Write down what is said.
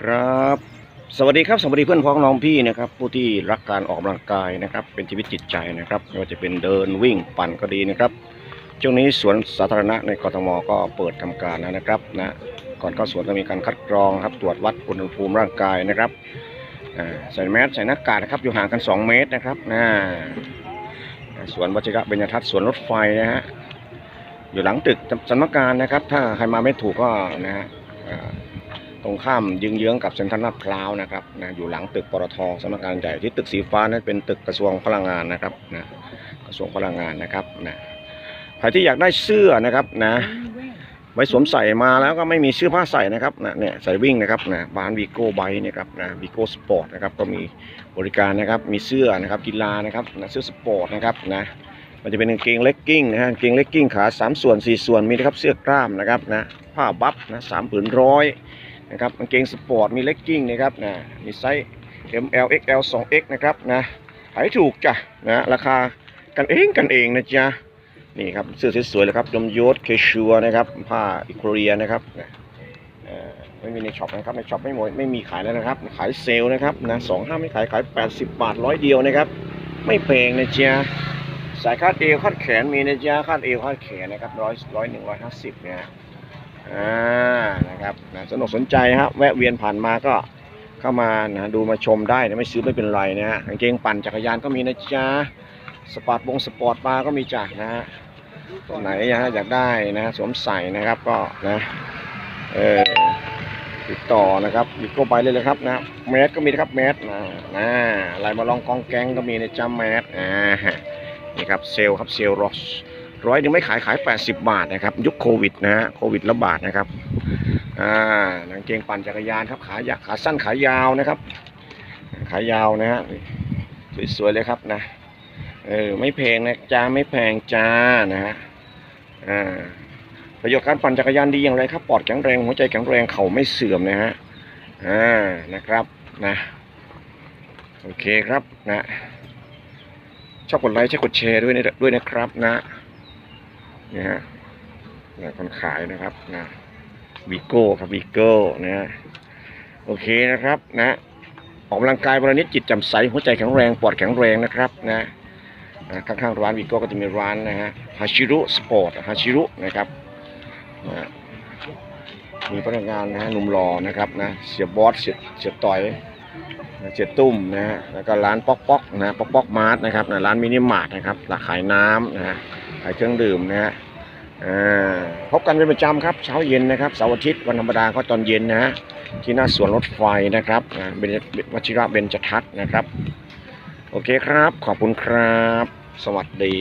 ครับ สวัสดีครับสวัสดีเพื่อนพ้องน้องพี่นะครับ ผู้ที่รักการออกกำลังกายนะครับ เป็นชีวิตจิตใจนะครับไม่ว่าจะเป็นเดินวิ่งปั่นก็ดีนะครับช่วงนี้สวนสาธารณะในกทมก็เปิดทำการแล้วนะครับนะก่อนเข้าสวนก็มีการคัดกรองครับตรวจวัดอุณหภูมิร่างกายนะครับใส่แมสใส่หน้ากากนะครับอยู่ห่างกัน 2 เมตรนะครับนะสวนวัชิระเบญทัศน์สวนรถไฟนะฮะอยู่หลังตึกสำนักงานนะครับ ถ้าใครมาไม่ถูกก็นะฮะ ตรงข้ามยืงเยื้องกับเซ็นทรัลลาดพร้าวนะครับนะอยู่หลังตึกปตทสำนักงานใหญ่ที่ตึกสีฟ้านั้นเป็นตึกกระทรวงพลังงานนะครับนะกระทรวงพลังงานนะครับนะใครที่อยากได้เสื้อนะครับนะไว้สวมใส่มาแล้วก็ไม่มีเสื้อผ้าใส่นะครับนะเนี่ยใส่วิ่งนะครับนะบ้านวีโก้ไบนะครับนะวีโก้สปอร์ตนะครับก็มีบริการนะครับมีเสื้อนะครับกีฬานะครับนะเสื้อสปอร์ตนะครับนะมันจะเป็นกางเกงเลกกิ้งนะฮะกางเกงเลกกิ้งขาสามส่วนสี่ส่วนมีนะครับเสื้อกล้ามนะครับนะผ้าบัฟนะสามผืนร้อย นะครับกางเกงสปอร์ตมีเลกกิ้งนะครับนะมีไซส์ ML XL 2X นะครับนะขายถูกจ้ะนะราคากันเองกันเองนะจ๊ะนี่ครับเสื้อสวยๆเลยครับยมยศเคชัวนะครับผ้าอิคเรียนะครับไม่มีในช็อปนะครับในช็อปไม่หมดไม่มีขายแล้วนะครับ ขายเซลนะครับนะสองห้าไม่ขายขาย 80 บาทร้อยเดียวนะครับ ไม่แพงนะจ๊ะสายคาดเอวคาดแขนมีนะจ๊ะคาดเอวคาดแขนนะครับร้อยร้อยหนึ่งร้อยห้าสิบเนี่ยอ่า สนุกสนใจฮะแวะเวียนผ่านมาก็เข้ามานะดูมาชมได้นะไม่ซื้อไม่เป็นไรนะฮะกางเกงปั่นจักรยานก็มีนะจ๊ะสปอร์ตบงสปอร์ตบาร์ก็มีจ้ะนะฮะตัวไหนนะฮะอยากได้นะสวมใส่นะครับก็นะเออติดต่อนะครับมีโก้ไปเลยเลยครับนะแมสก็มีนะครับแมสนะนะลายมาลองกองแกงก็มีนะจ๊ะแมสอ่านี่ครับเซลครับเซลรอสร้อยหนึ่งไม่ขายขาย 80 บาทนะครับ ยุคโควิดนะฮะโควิดระบาดนะครับ อ่ากางเกงปั่นจักรยานครับขายาวขาสั้นขายาวนะครับ ขายาวนะฮะสวยๆเลยครับนะเออไม่แพงนะจ้าไม่แพงจ้านะฮะอ่าประโยชน์การปั่นจักรยานดีอย่างไรครับปอดแข็งแรงหัวใจแข็งแรงเข่าไม่เสื่อมนะฮะอ่านะครับนะโอเคครับนะชอบกดไลค์ใช่กดแชร์ด้วยนะด้วยนะครับนะนี่ฮะนะคนขายนะครับนะ วีโก้ครับวีโก้นะโอเคนะครับนะออกกำลังกายวันละนิดจิตแจ่มใสหัวใจแข็งแรงปอดแข็งแรงนะครับนะนะข้างๆร้านวีโก้ก็จะมีร้านนะฮะฮาชิรุสปอร์ตฮาชิรุนะครับนะมีพนักงานนะฮะหนุ่มรอนะครับนะเสียบอสเสียเสียต่อยเจ็ดตุ้มนะฮะแล้วก็ร้านป๊อกป๊อกนะป๊อกป๊อกมาร์ทนะครับนะร้านมินิมาร์ทนะครับร้านขายน้ำนะฮะขายเครื่องดื่มนะฮะ พบกันเป็นประจำครับเช้าเย็นนะครับเสาร์อาทิตย์วันธรรมดาก็ตอนเย็นนะฮะที่หน้าสวนรถไฟนะครับเบญวชิระเบญจทัศน์นะครับ โอเคครับ ขอบคุณครับ สวัสดี